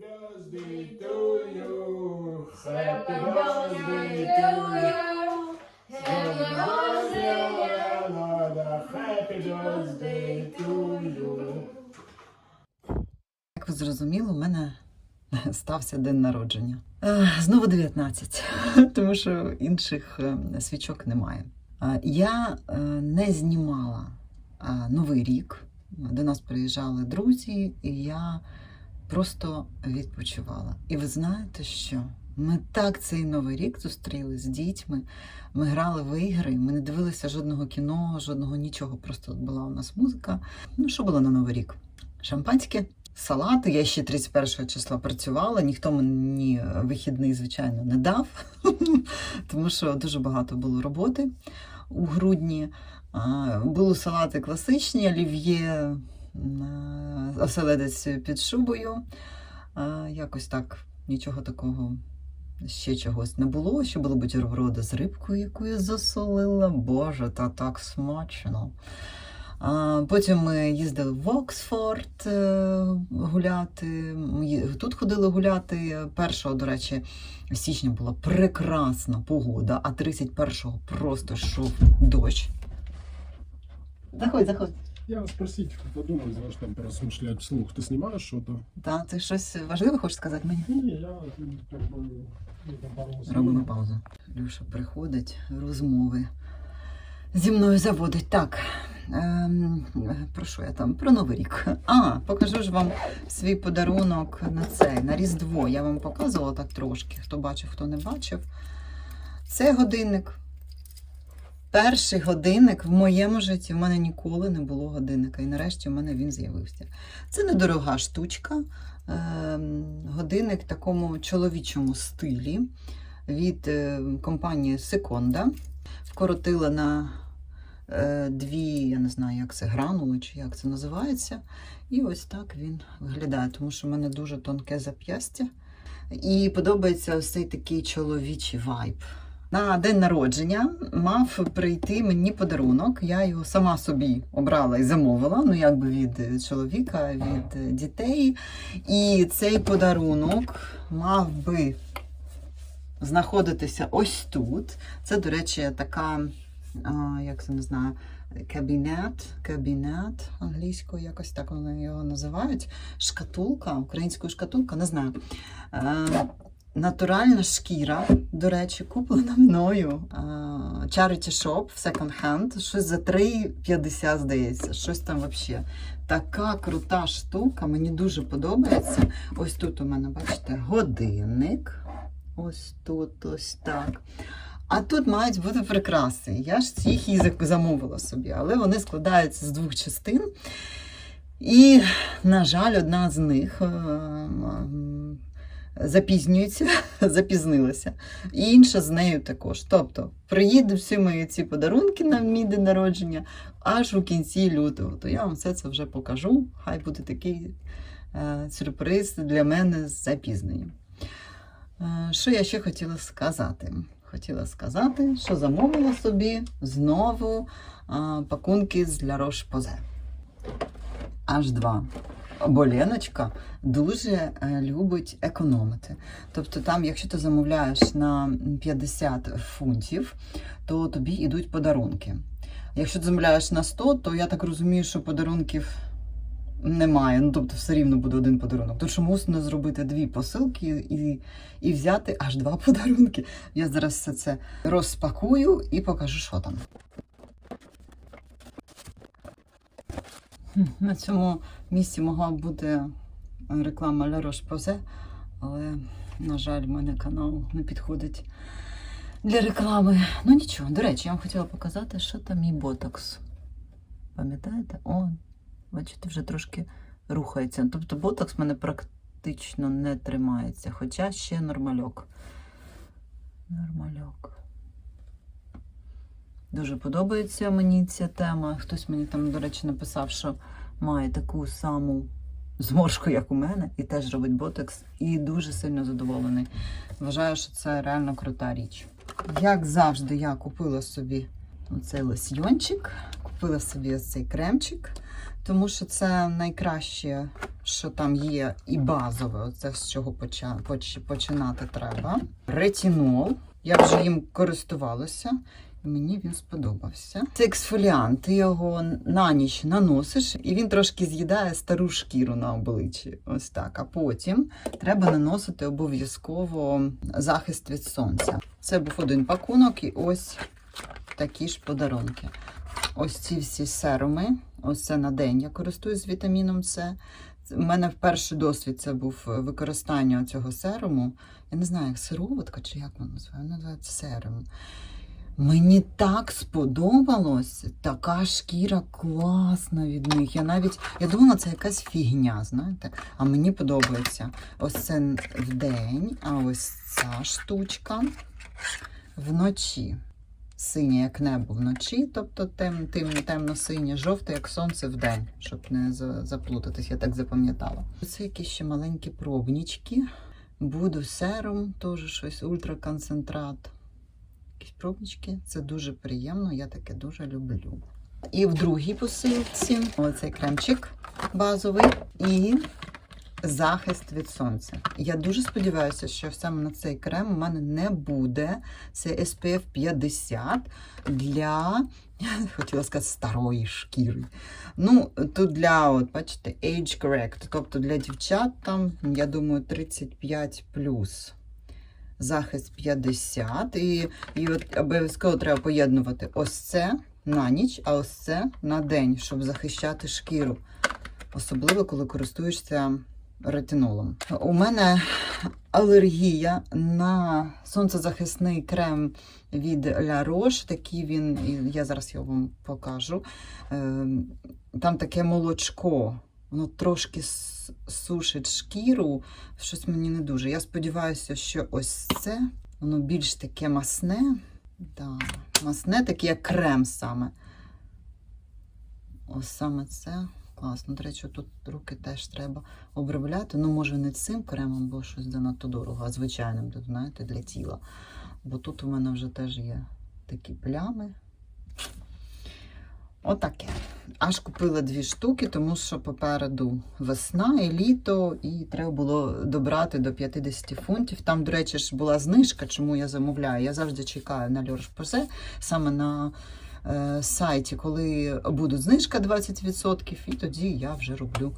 birthday to you. Happy birthday to you. Happy birthday, Lord. Happy birthday to you. Як ви зрозуміли, у мене стався день народження. Е, Знову 19, тому що інших е, свічок немає. Е, Я не знімала Новий рік. До нас приїжджали друзі, і я просто відпочивала. І ви знаєте що? Ми так цей новий рік зустріли з дітьми. Ми грали в ігри, ми не дивилися жодного кіно, жодного нічого. Просто була у нас музика. Ну, що було на Новий рік? Шампанське, салати. Я ще 31 числа працювала, ніхто мені вихідний, звичайно, не дав, тому що дуже багато було роботи у грудні. Були салати класичні, олів'є, оселедець під шубою. Якось так, нічого такого. Ще чогось не було, ще були бутерброди з рибкою, яку я засолила. Боже, та так смачно. Потім ми їздили в Оксфорд е, гуляти. Тут ходили гуляти. Першого, до речі, січня була прекрасна погода, а 31-го просто йшов дощ. Заходь, заходь. Я спросить, подумай, знаешь, там поразмышлять вслух. Ты снимаешь что-то? Та, ти щось важливе хочеш сказати мені? Не, я м, как бы ну, там пару мыслей. Робимо паузу. Люша приходить, розмови зі мною заводить. Так, ем, про що я там? Про Новий рік. А, покажу ж вам свій подарунок на цей, на Різдво. Я вам показувала так трошки, хто бачив, хто не бачив. Це годинник. Перший годинник в моєму житті. В мене ніколи не було годинника. І нарешті в мене він з'явився. Це недорога штучка. Ем, годинник в такому чоловічому стилі від е, компанії Секонда. Вкоротила на е, дві, я не знаю, як це, гранули, чи як це називається. І ось так він виглядає, тому що в мене дуже тонке зап'ястя. І подобається ось цей такий чоловічий вайб. На день народження мав прийти мені подарунок. Я його сама собі обрала і замовила, ну якби від чоловіка, від дітей. І цей подарунок мав би знаходитися ось тут. Це, до речі, така, як це не знаю, кабінет, кабінет англійською, якось так вони його називають. Шкатулка, українською шкатулка, не знаю. Натуральна шкіра, до речі, куплена мною. Charity Shop в Hand. Щось за 3,50, здається. Щось там взагалі. Така крута штука, мені дуже подобається. Ось тут у мене, бачите, годинник. Ось тут, ось так. А тут мають бути прикраси. Я ж їх і замовила собі, але вони складаються з двох частин. І, на жаль, одна з них е, запізнюється, запізнилася. І інша з нею також. Тобто, приїду всі мої ці подарунки на мій день народження аж у кінці лютого. То я вам все це вже покажу. Хай буде такий е, сюрприз для мене з запізненням. Е, Що я ще хотіла сказати? Хотіла сказати, що замовила собі знову а, пакунки з для Roche-Posay. Аж два. Бо Леночка дуже е, любить економити. Тобто, там, якщо ти замовляєш на 50 фунтів, то тобі йдуть подарунки. Якщо ти замовляєш на 100, то я так розумію, що подарунків немає. Ну, тобто, все рівно буде один подарунок. То чому не зробити дві посилки і, і взяти аж два подарунки? Я зараз все це розпакую і покажу, що там. На цьому місці могла бути реклама La Roche-Posay, але, на жаль, в мене канал не підходить для реклами. Ну нічого, до речі, я вам хотіла показати, що там мій ботокс. Пам'ятаєте? О, бачите, вже трошки рухається. Тобто ботокс в мене практично не тримається, хоча ще нормальок. Нормальок. Дуже подобається мені ця тема. Хтось мені там, до речі, написав, що має таку саму зморшку, як у мене, і теж робить ботокс, і дуже сильно задоволений. Вважаю, що це реально крута річ. Як завжди, я купила собі оцей лосьйончик, купила собі цей кремчик. тому що це найкраще, що там є, і базове. Це з чого починати треба. Ретінол. Я вже їм користувалася. Мені він сподобався. Це ексфоліант, ти його на ніч наносиш, і він трошки з'їдає стару шкіру на обличчі. Ось так. А потім треба наносити обов'язково захист від сонця. Це був один пакунок, і ось такі ж подарунки. Ось ці всі серуми. Ось це на день я користуюсь вітаміном С. У мене перший досвід це був використання цього серуму. Я не знаю, як сироватка чи як воно називає. Воно називається серум. Мені так сподобалось, така шкіра класна від них. Я навіть я думала, це якась фігня, знаєте. А мені подобається. Ось це в день, а ось ця штучка вночі. Синє, як небо вночі, тобто тем, тем, темно-синє, жовте, як сонце вдень, щоб не заплутатись, я так запам'ятала. Це якісь ще маленькі пробнічки. Буду серум, теж щось ультраконцентрат. Якісь пробнички. Це дуже приємно, я таке дуже люблю. І в другій посилці оцей кремчик базовий і захист від сонця. Я дуже сподіваюся, що саме на цей крем у мене не буде. Це SPF 50 для, хотіла сказати, старої шкіри. Ну, тут для, от, бачите, age correct, тобто для дівчат там, я думаю, 35 плюс. Захист 50. І, і от обов'язково треба поєднувати ось це на ніч, а ось це на день, щоб захищати шкіру. Особливо, коли користуєшся ретинолом. У мене алергія на сонцезахисний крем від La Roche. Такий він, я зараз його вам покажу. Ем, Там таке молочко. Воно трошки сушить шкіру, щось мені не дуже. Я сподіваюся, що ось це, воно більш таке масне. Да, масне, таке як крем саме. Ось саме це. Класно. До речі, тут руки теж треба обробляти. Ну, може, не цим кремом, бо щось занадто дорого, а звичайним, знаєте, для тіла. Бо тут у мене вже теж є такі плями. Отаке. Аж купила дві штуки, тому що попереду весна і літо, і треба було добрати до 50 фунтів. Там, до речі, ж була знижка, чому я замовляю. Я завжди чекаю на Льоршпозе, саме на е, сайті, коли буде знижка 20%, і тоді я вже роблю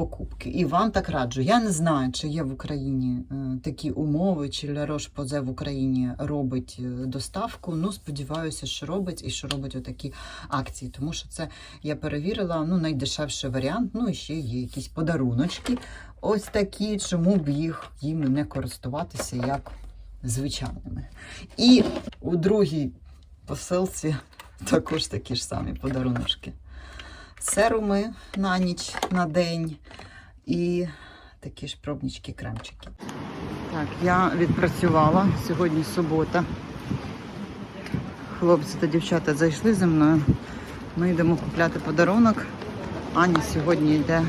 покупки. І вам так раджу. Я не знаю, чи є в Україні е, такі умови, чи Лярош Позе в Україні робить е, доставку. Ну, сподіваюся, що робить і що робить отакі акції, тому що це я перевірила ну, найдешевший варіант. Ну і ще є якісь подаруночки. Ось такі, чому б їх їм не користуватися як звичайними. І у другій посилці також такі ж самі подаруночки. Серуми на ніч, на день і такі ж пробнички, кремчики. Так, я відпрацювала. Сьогодні субота. Хлопці та дівчата зайшли зі мною. Ми йдемо купляти подарунок. Аня сьогодні йде.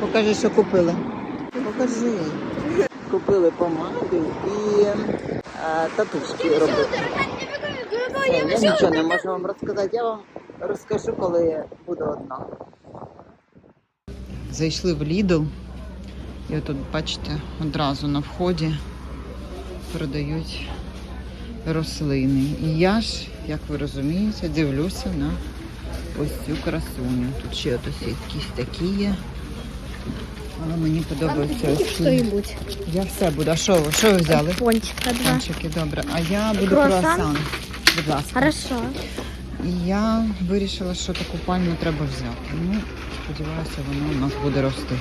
Покажи, що купили. Покажи. Купили помаду і е, татушки робили. Я нічого не можу вам розказати. Я вам розкажу, коли буду одна. Зайшли в Lidl. І тут, бачите, одразу на вході продають рослини. І я ж, як ви розумієте, дивлюся на ось цю красуню. Тут ще ось якісь такі є. Але мені подобається ось ці. Я все буду. А що ви? Що ви взяли? Пончика два. Пончики, добре. А я буду Круасан? круасан. Будь ласка. Хорошо. І я вирішила, що таку пальму треба взяти. Ну, сподіваюся, вона у нас буде рости.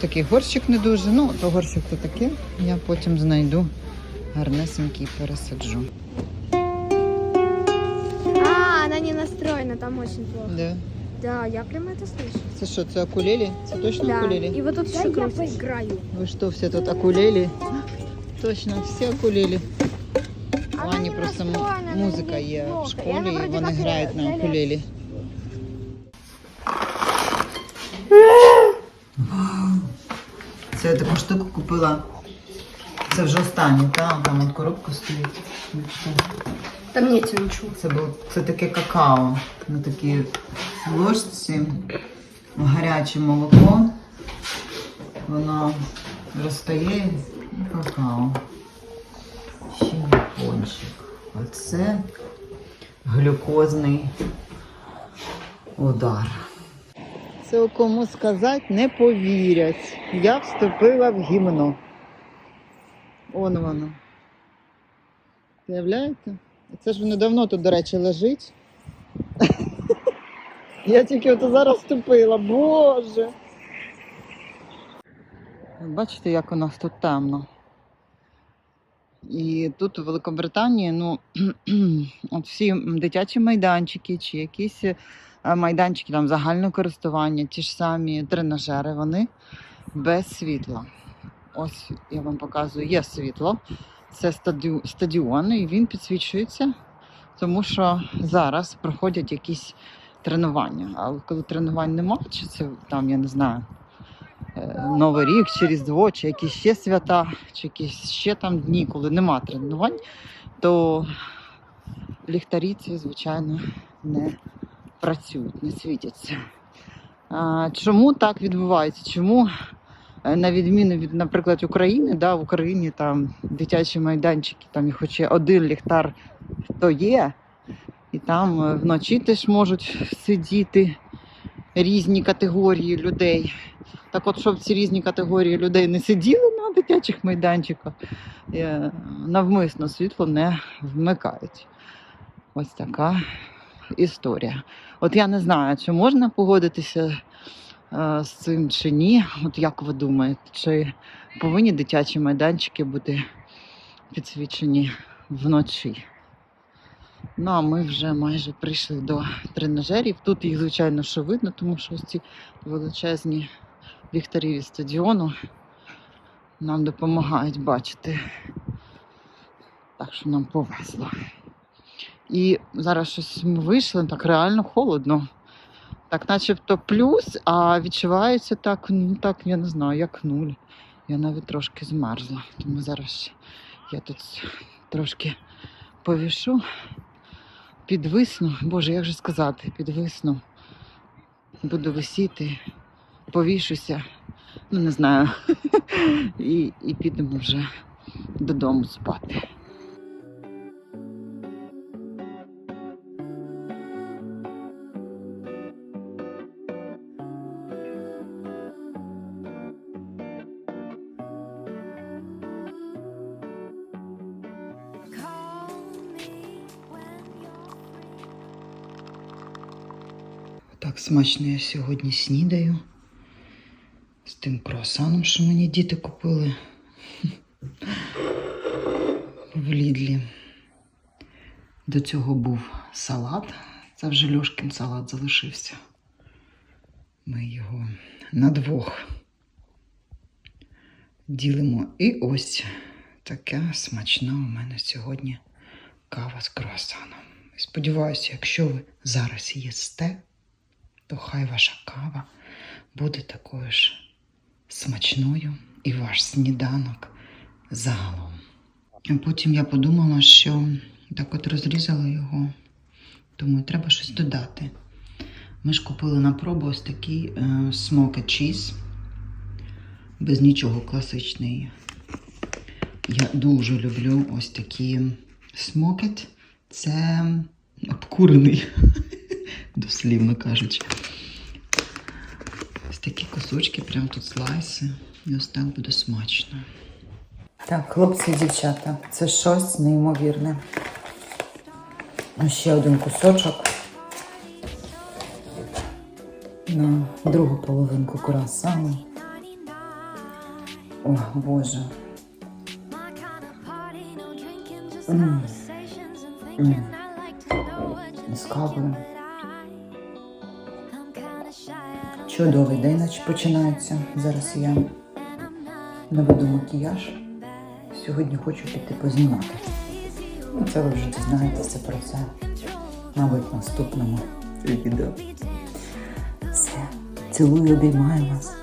Такий горщик не дуже, ну, то горщик то таке. Я потім знайду гарнесенький і пересаджу. А, она не настроена, там очень плохо. Де? Да, я прямо это слышу. Це що, це акулелі? Це точно Да. акулелі? И вот тут еще я поиграю. Ви що, всі тут акулелі? Точно, всі акулелі. Ані просто музика є в школі, і вони грають на для. Це я таку штуку купила. Це вже останнє, так? Там от коробка стоїть. Там нет ничего. Це, був, це таке какао. На такій ложці гаряче молоко. Воно розтає і какао. Ще. Оце глюкозний удар. Це кому сказати не повірять. Я вступила в гімно. Он воно. Уявляєте? Це ж воно давно тут, до речі, лежить. Я тільки от зараз вступила, боже. Бачите, як у нас тут темно. І тут у Великобританії, ну, от всі дитячі майданчики чи якісь е, майданчики там загального користування, ті ж самі тренажери, вони без світла. Ось я вам показую, є світло. Це стадіон, і він підсвічується, тому що зараз проходять якісь тренування. Але коли тренувань немає, чи це там, я не знаю, Новий рік, чи Різдво, чи якісь ще свята, чи якісь ще там дні, коли нема тренувань, то ліхтарі ці, звичайно, не працюють, не світяться. Чому так відбувається? Чому Е, на відміну від, наприклад, України, да, в Україні там дитячі майданчики, там і хоч один ліхтар, то є. І там е, вночі теж можуть сидіти різні категорії людей. Так от, щоб ці різні категорії людей не сиділи на дитячих майданчиках, е, навмисно світло не вмикають. Ось така історія. От я не знаю, чи можна погодитися е, з цим чи ні. От як ви думаєте, чи повинні дитячі майданчики бути підсвічені вночі? Ну, а ми вже майже прийшли до тренажерів. Тут їх, звичайно, що видно, тому що ось ці величезні ліхтарі від стадіону нам допомагають бачити. Так що нам повезло. І зараз щось ми вийшли, так реально холодно. Так, начебто плюс, а відчувається так, ну так, я не знаю, як нуль. Я навіть трошки змерзла. Тому зараз я тут трошки повішу, підвисну. Боже, як же сказати, підвисну. Буду висіти, повішуся, ну не знаю. І, і підемо вже додому спати. Так смачно я сьогодні снідаю з тим круасаном, що мені діти купили в Лідлі. До цього був салат. Це вже Льошкін салат залишився. Ми його на двох ділимо. І ось така смачна у мене сьогодні кава з круасаном. Сподіваюся, якщо ви зараз їсте, то хай ваша кава буде такою ж смачною і ваш сніданок загалом. Потім я подумала, що так от розрізала його, думаю, треба щось додати. Ми ж купили на пробу ось такий е, смокed cheese, без нічого класичний. Я дуже люблю ось такі смокет. Це обкурений, дослівно кажучи. Такі кусочки, прям тут слайси. І ось так буде смачно. Так, хлопці і дівчата, це щось неймовірне. Ще один кусочок. На другу половинку круасану. О, Боже. М. М. З кавою. Чудовий день наче починається. Зараз я наведу макіяж. Сьогодні хочу піти познімати. Ну, це ви вже дізнаєтеся про це, мабуть, в наступному відео. Все, цілую, обіймаю вас.